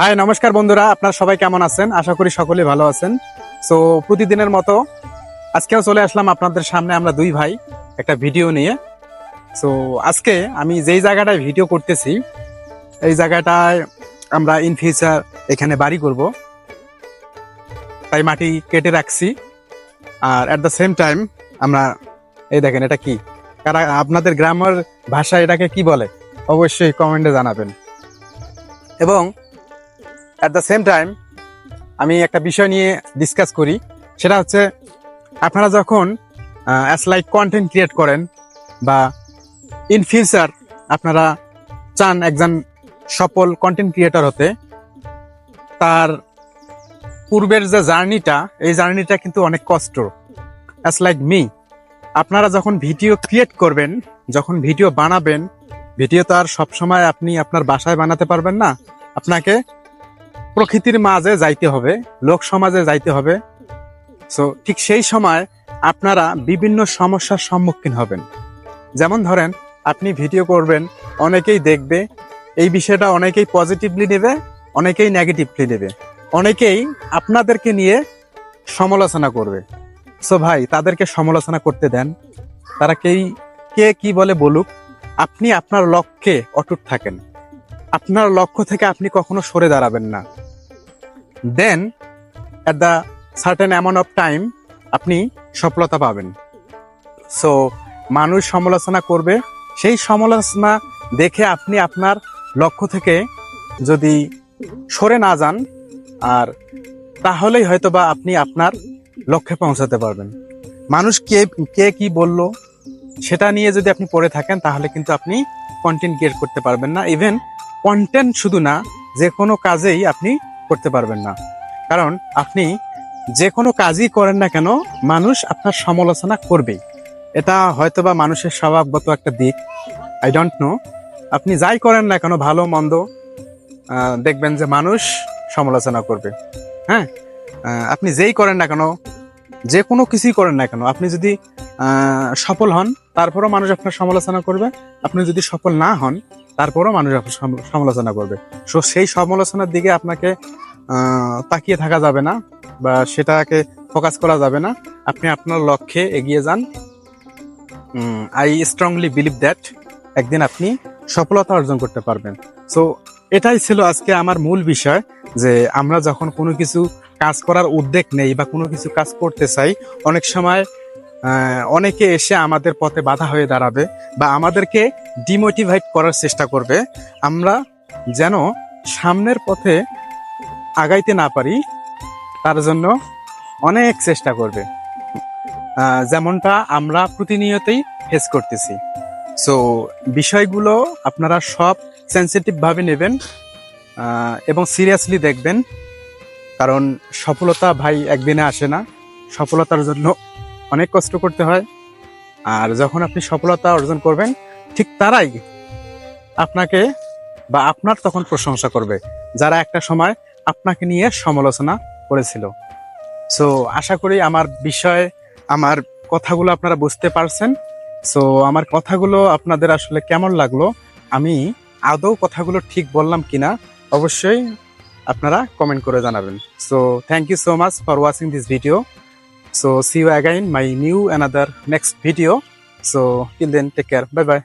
High নমস্কার বন্ধুরা, আপনারা সবাই কেমন আছেন? আশা করি সকলে ভালো আছেন। সো প্রতিদিনের মতো আজকেও চলে আসলাম আপনাদের সামনে, আমরা দুই ভাই, একটা ভিডিও নিয়ে। সো আজকে আমি যেই জায়গাটায় ভিডিও করতেছি, এই জায়গাটায় আমরা ইন ফিউচার এখানে বাড়ি করব। তাই মাটি কেটে রাখছি। আর অ্যাট দ্য সেম টাইম আমরা, এই দেখেন এটা কি? কারা, আপনাদের গ্রামের ভাষায় এটাকে কি বলে? অবশ্যই কমেন্টে জানাবেন। এবং অ্যাট দ্য সেম টাইম আমি একটা বিষয় নিয়ে ডিসকাস করি। সেটা হচ্ছে, আপনারা যখন অ্যাস লাইক কন্টেন্ট ক্রিয়েট করেন বা ইন ফিউচার আপনারা চান একজন সফল কন্টেন্ট ক্রিয়েটর হতে, তার পূর্বের যে জার্নিটা, এই জার্নিটা কিন্তু অনেক কষ্ট। অ্যাস লাইক মি আপনারা যখন ভিডিও ক্রিয়েট করবেন, যখন ভিডিও বানাবেন, ভিডিও তো আর সবসময় আপনি আপনার বাসায় বানাতে পারবেন না। আপনাকে প্রকৃতির মাঝে যাইতে হবে, লোক সমাজে যাইতে হবে। সো ঠিক সেই সময় আপনারা বিভিন্ন সমস্যার সম্মুখীন হবেন। যেমন ধরেন, আপনি ভিডিও করবেন, অনেকেই দেখবে, এই বিষয়টা অনেকেই পজিটিভলি নেবে, অনেকেই নেগেটিভলি নেবে। অনেকেই আপনাদেরকে নিয়ে সমালোচনা করবে। সো ভাই, তাদেরকে সমালোচনা করতে দেন। তারা কেই, কে কি বলে বলুক, আপনি আপনার লক্ষ্যে অটুট থাকেন। আপনার লক্ষ্য থেকে আপনি কখনো সরে দাঁড়াবেন না। Then at the certain amount of time আপনি সফলতা পাবেন। সো মানুষ সমালোচনা করবে। সেই সমালোচনা দেখে আপনি আপনার লক্ষ্য থেকে যদি সরে না যান, আর তাহলেই হয়তোবা আপনি আপনার লক্ষ্যে পৌঁছাতে পারবেন। মানুষ কে কে কি বলল, সেটা নিয়ে যদি আপনি পড়ে থাকেন, তাহলে কিন্তু আপনি কন্টেন্ট ক্রিয়েট করতে পারবেন না। ইভেন কন্টেন্ট শুধু না, যে কোনো কাজেই আপনি করতে পারবেন না। কারণ আপনি যে কোনো কাজই করেন না কেন, মানুষ আপনার সমালোচনা করবেই। এটা হয়তোবা মানুষের স্বভাবগত একটা দিক। আই ডোন্ট নো আপনি যাই করেন না কেন, ভালো, মন্দ দেখবেন যে মানুষ সমালোচনা করবে। হ্যাঁ? আপনি যেই করেন না কেন, যে কোনো কিছুই করেন না কেন, আপনি যদি সফল হন, তারপরও মানুষ আপনার সমালোচনা করবে। আপনি যদি সফল না হন তারপরও মানুষ সমালোচনা করবে। সো সেই সমালোচনার দিকে আপনাকে তাকিয়ে থাকা যাবে না বা সেটাকে ফোকাস করা যাবে না। আপনি আপনার লক্ষ্যে এগিয়ে যান। আই স্ট্রংলি বিলিভ দ্যাট একদিন আপনি সফলতা অর্জন করতে পারবেন। সো এটাই ছিল আজকে আমার মূল বিষয় যে আমরা যখন কোনো কিছু কাজ করার উদ্যোগ নেই বা কোনো কিছু কাজ করতে চাই, অনেক সময় অনেকে এসে আমাদের পথে বাধা হয়ে দাঁড়াবে বা আমাদেরকে ডিমোটিভেট করার চেষ্টা করবে। আমরা যেন সামনের পথে আগাইতে না পারি, তার জন্য অনেক চেষ্টা করবে। যেমনটা আমরা প্রতিনিয়তই ফেস করতেছি। সো বিষয়গুলো আপনারা সব সেন্সিটিভ ভাবে নেবেন এবং সিরিয়াসলি দেখবেন। কারণ সফলতা ভাই একদিনে আসে না। সফলতার জন্য অনেক কষ্ট করতে হয়। আর যখন আপনি সফলতা অর্জন করবেন, ঠিক তারাই আপনাকে বা আপনার তখন প্রশংসা করবে, যারা একটা সময় আপনাকে নিয়ে সমালোচনা করেছিল। সো আশা করি আমার বিষয়ে, আমার কথাগুলো আপনারা বুঝতে পারছেন। সো আমার কথাগুলো আপনাদের আসলে কেমন লাগল, আমি আদৌ কথাগুলো ঠিক বললাম কিনা, অবশ্যই আপনারা কমেন্ট করে জানাবেন। So thank you so much for watching this video so see you again my new another next video so till then take care bye bye